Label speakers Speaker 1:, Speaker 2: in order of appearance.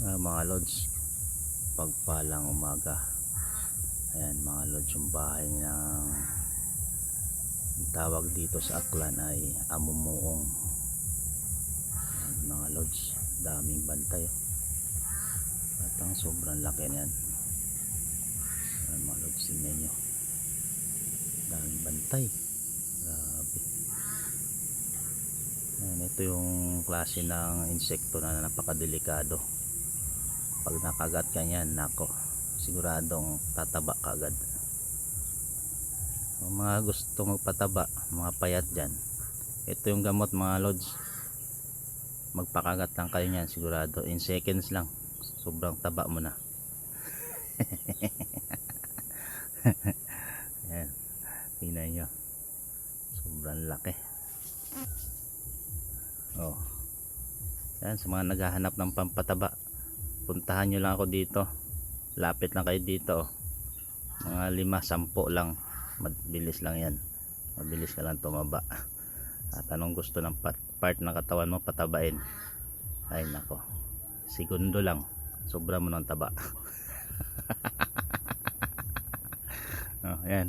Speaker 1: Ah, mga lods pagpalang umaga. Ayan mga lods yung bahay ng tawag dito sa aklan ay amumuong. Mga lods daming bantay. At ang sobrang laki niyan. Ayan mga lods tingnan nyo daming bantay. Grabe. Ito yung klase ng insekto na napakadelikado pag nakagat ka niyan nako siguradong tataba ka agad. Ang mga gusto magpataba mga payat dyan ito yung gamot mga lods. Magpakagat lang kayo niyan sigurado. In seconds lang sobrang taba mo na. Yan tingnan nyo. Sobrang laki. Oh. Yan sa mga naghahanap ng pampataba puntahan nyo lang ako dito. Lapit lang kayo dito oh. mga lima, sampo lang. Mabilis lang yan. Mabilis ka lang tumaba. At anong gusto ng part, part ng katawan mo patabain. Ay nako. Segundo lang. Sobra mo ng taba. Oh, yan